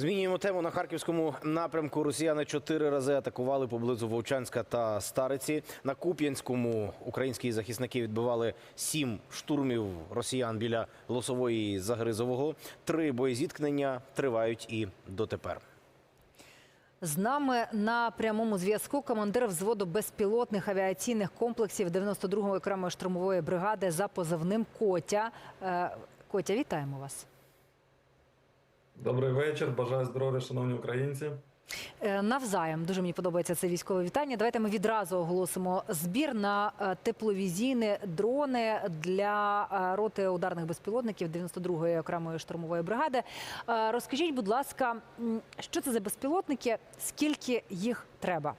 Змінюємо тему на харківському напрямку. Росіяни чотири рази атакували поблизу Вовчанська та Стариці. На Куп'янському українські захисники відбивали сім штурмів росіян біля Лосової Загризового. Три боєзіткнення тривають і дотепер. З нами на прямому зв'язку командир взводу безпілотних авіаційних комплексів 92-ї окремої штурмової бригади за позивним Котя. Е, Котя, вітаємо вас. Добрий вечір. Бажаю здоров'я, шановні українці. Е, Навзаєм дуже мені подобається це військове вітання. Давайте ми відразу оголосимо збір на е, тепловізійні дрони для е, роти ударних безпілотників 92-ї окремої штурмової бригади. Розкажіть, будь ласка, що це за безпілотники? Скільки їх треба?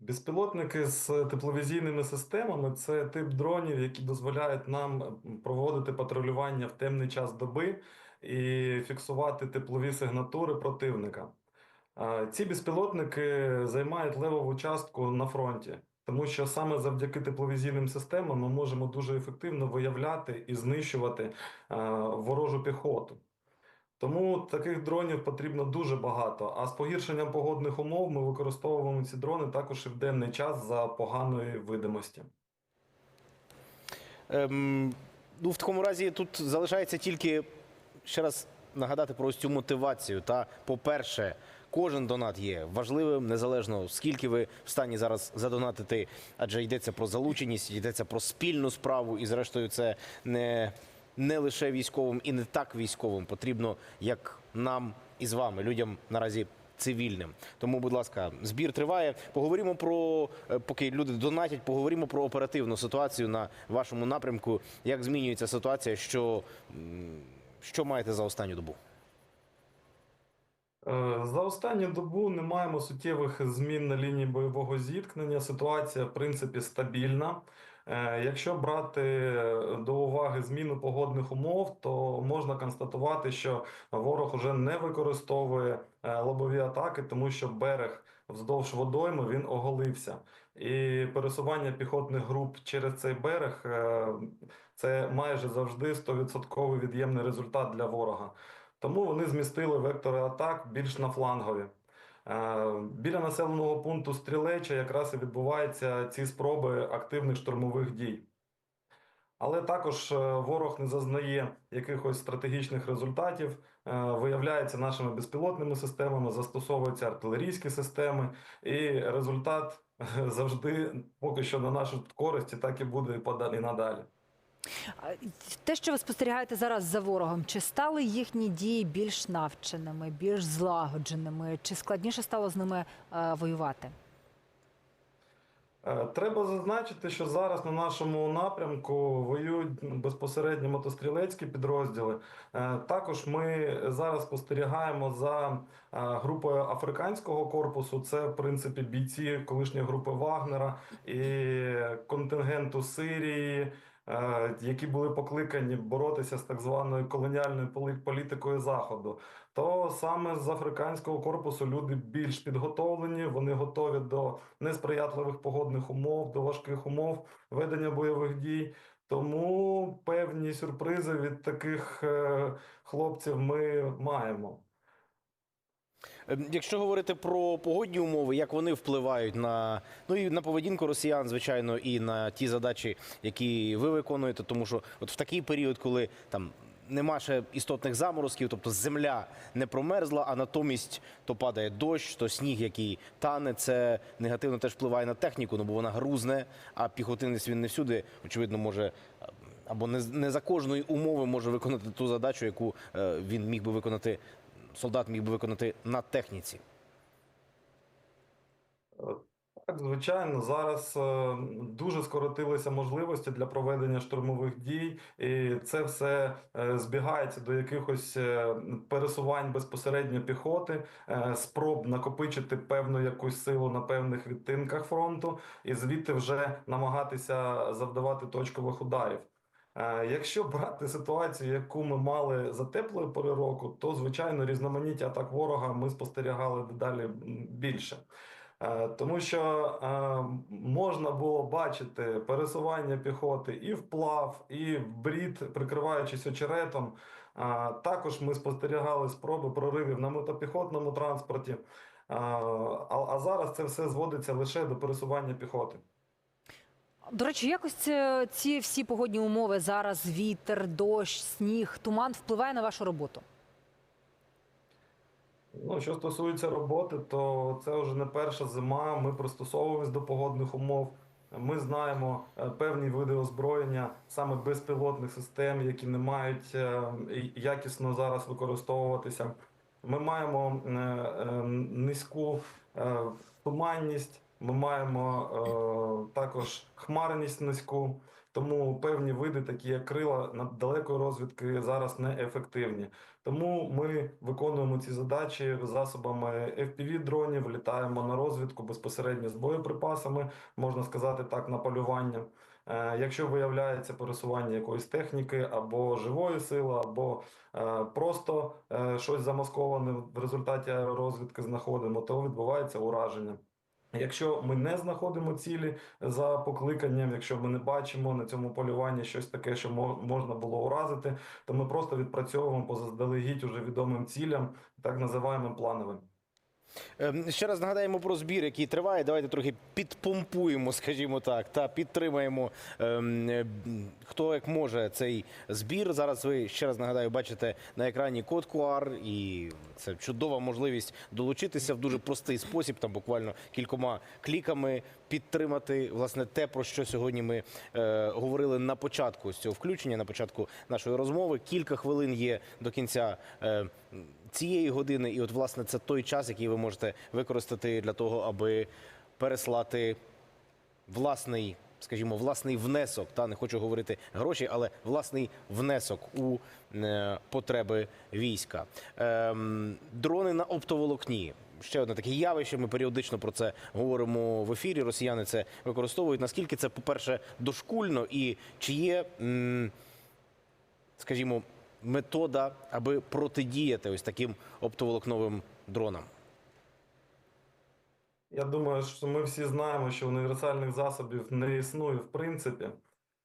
Безпілотники з тепловізійними системами це тип дронів, які дозволяють нам проводити патрулювання в темний час доби і фіксувати теплові сигнатури противника. Ці безпілотники займають левову частку на фронті, тому що саме завдяки тепловізійним системам ми можемо дуже ефективно виявляти і знищувати ворожу піхоту. Тому таких дронів потрібно дуже багато. А з погіршенням погодних умов ми використовуємо ці дрони також і в денний час за поганої видимості. Ем, ну, в такому разі тут залишається тільки ще раз нагадати про ось цю мотивацію. Та, по-перше, кожен донат є важливим, незалежно скільки ви в стані зараз задонатити, адже йдеться про залученість, йдеться про спільну справу, і зрештою це не, не лише військовим і не так військовим. Потрібно як нам і з вами, людям наразі. Цивільним, тому, будь ласка, збір триває. Поговоримо про е, поки люди донатять. Поговоримо про оперативну ситуацію на вашому напрямку. Як змінюється ситуація? Що, що маєте за останню добу? Е, За останню добу не маємо суттєвих змін на лінії бойового зіткнення. Ситуація, в принципі, стабільна. Е, Якщо брати до уваги зміну погодних умов, то можна констатувати, що ворог уже не використовує е, лобові атаки, тому що берег вздовж водойми він оголився. І пересування піхотних груп через цей берег е, це майже завжди 100% від'ємний результат для ворога. Тому вони змістили вектори атак більш на флангові. Е, Біля населеного пункту Стрілеча якраз і відбуваються ці спроби активних штурмових дій. Але також е, ворог не зазнає якихось стратегічних результатів, е, виявляється нашими безпілотними системами, застосовуються артилерійські системи, і результат завжди поки що на нашу користь так і буде і надалі. Те, що ви спостерігаєте зараз за ворогом, чи стали їхні дії більш навченими, більш злагодженими, чи складніше стало з ними е, воювати? Е, Треба зазначити, що зараз на нашому напрямку воюють безпосередньо мотострілецькі підрозділи. Е, Також ми зараз спостерігаємо за групою африканського корпусу. Це, в принципі, бійці колишньої групи Вагнера і контингенту Сирії. Е, Які були покликані боротися з так званою колоніальною політикою Заходу, то саме з африканського корпусу люди більш підготовлені, вони готові до несприятливих погодних умов, до важких умов ведення бойових дій. Тому певні сюрпризи від таких е, хлопців ми маємо. Ем, Якщо говорити про погодні умови, як вони впливають на ну і на поведінку росіян, звичайно, і на ті задачі, які ви виконуєте, тому що от в такий період, коли там нема ще істотних заморозків, тобто земля не промерзла, а натомість то падає дощ, то сніг, який тане, це негативно теж впливає на техніку, ну бо вона грузне, а піхотинець він не всюди, очевидно, може. Або не, не за кожної умови може виконати ту задачу, яку е, він міг би виконати, солдат міг би виконати на техніці. Так, звичайно, зараз е, дуже скоротилися можливості для проведення штурмових дій, і це все е, збігається до якихось е, пересувань безпосередньо піхоти, спроб накопичити певну якусь силу на певних відтинках фронту, і звідти вже намагатися завдавати точкових ударів. Е, Якщо брати ситуацію, яку ми мали за теплої пори року, то звичайно різноманіття атак ворога ми спостерігали дедалі більше. Е, Тому що е, можна було бачити пересування піхоти і вплав, і в брід, прикриваючись очеретом. Також ми спостерігали спроби проривів на мотопіхотному транспорті. А зараз це все зводиться лише до пересування піхоти. До речі, якось це- ці всі погодні умови зараз вітер, дощ, сніг, туман впливає на вашу роботу. Ну, що стосується роботи, то це вже не перша зима. Ми пристосовуємось до погодних умов. Ми знаємо е, певні види озброєння, саме безпілотних систем, які не мають е, якісно зараз використовуватися. Ми маємо е, е, низьку е, туманність, ми маємо е, також хмарність низьку. Тому певні види, такі як крила на далекої розвідки, зараз не ефективні. Тому ми виконуємо ці задачі засобами FPV-дронів, літаємо на розвідку безпосередньо з боєприпасами, можна сказати так, на полювання. Е, Якщо виявляється пересування якоїсь техніки або живої сили, або е, просто е, щось замасковане в результаті аеророзвідки знаходимо, то відбувається ураження. Якщо ми не знаходимо цілі за покликанням, якщо ми не бачимо на цьому полюванні щось таке, що мо- можна було уразити, то ми просто відпрацьовуємо по заздалегідь уже відомим цілям, так називаємо плановим. Ем, Ще раз нагадаємо про збір, який триває. Давайте трохи підпомпуємо, скажімо так, та підтримаємо ем, хто як може цей збір. Зараз ви ще раз нагадаю, бачите на екрані код QR, і це чудова можливість долучитися в дуже простий спосіб, там буквально кількома кліками підтримати власне те, про що сьогодні ми е, говорили на початку з цього включення, на початку нашої розмови. Кілька хвилин є до кінця. Е, цієї години, і от власне це той час, який ви можете використати для того, аби переслати власний, скажімо, власний внесок. Та не хочу говорити гроші, але власний внесок у е, потреби війська. Ем, дрони на оптоволокні. Ще одне таке явище. Ми періодично про це говоримо в ефірі. Росіяни це використовують. Наскільки це, по-перше, дошкульно, і чи є, скажімо, метода, аби протидіяти ось таким оптоволокновим дронам? Я думаю, що ми всі знаємо, що універсальних засобів не існує в принципі.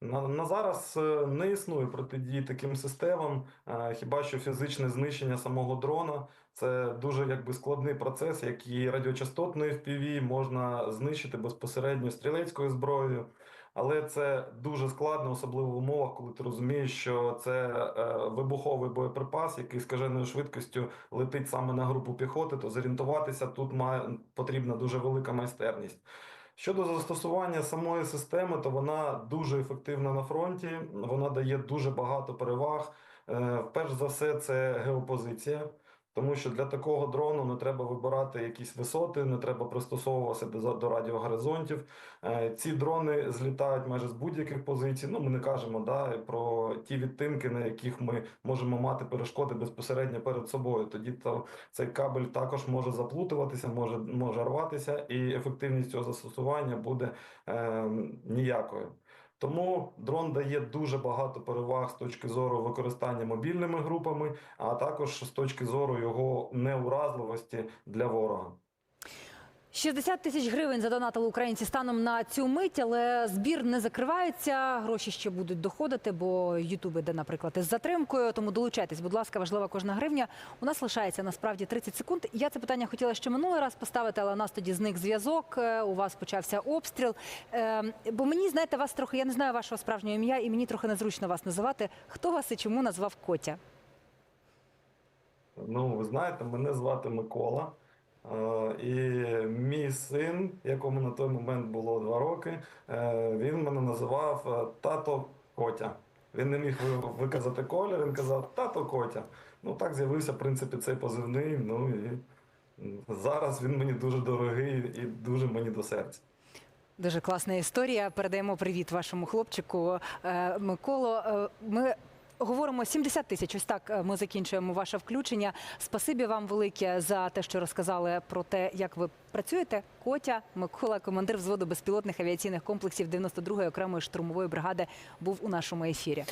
На, на зараз е, не існує протидії таким системам, е, хіба що фізичне знищення самого дрона. Це дуже якби складний процес, як і радіочастотної FPV можна знищити безпосередньо стрілецькою зброєю. Але це дуже складно, особливо в умовах, коли ти розумієш, що це е, вибуховий боєприпас, який скаженою швидкістю летить саме на групу піхоти, то зорієнтуватися тут має потрібна дуже велика майстерність. Щодо застосування самої системи, то вона дуже ефективна на фронті, вона дає дуже багато переваг. Е, Перш за все, це геопозиція. Тому що для такого дрону не треба вибирати якісь висоти, не треба пристосовуватися до, до радіогоризонтів. Е, Ці дрони злітають майже з будь-яких позицій. Ну, ми не кажемо да, про ті відтинки, на яких ми можемо мати перешкоди безпосередньо перед собою. Тоді то цей кабель також може заплутуватися, може, може рватися, і ефективність цього застосування буде е, ніякою. Тому дрон дає дуже багато переваг з точки зору використання мобільними групами, а також з точки зору його неуразливості для ворога. 60 тисяч гривень задонатили українці станом на цю мить, але збір не закривається. Гроші ще будуть доходити, бо Ютуб іде, наприклад, із затримкою. Тому долучайтесь, будь ласка, важлива кожна гривня. У нас лишається насправді 30 секунд. Я це питання хотіла ще минулий раз поставити, але у нас тоді зник зв'язок. е, У вас почався обстріл. Е, Бо мені знаєте, вас трохи я не знаю вашого справжнього ім'я, і мені трохи незручно вас називати. Хто вас і чому назвав Котя? Ну, ви знаєте, мене звати Микола. Е, І мій син, якому на той момент було два роки, е, він мене називав е, тато Котя. Він не міг виказати колір, він казав тато Котя. Ну так з'явився, в принципі, цей позивний. Ну і зараз він мені дуже дорогий і дуже мені до серця. Дуже класна історія. Передаємо привіт вашому хлопчику Миколо. Ми говоримо 70 тисяч. Ось так е, ми закінчуємо ваше включення. Спасибі вам велике за те, що розказали про те, як ви працюєте. Котя Микола, командир взводу безпілотних авіаційних комплексів 92-ї окремої штурмової бригади, був у нашому ефірі.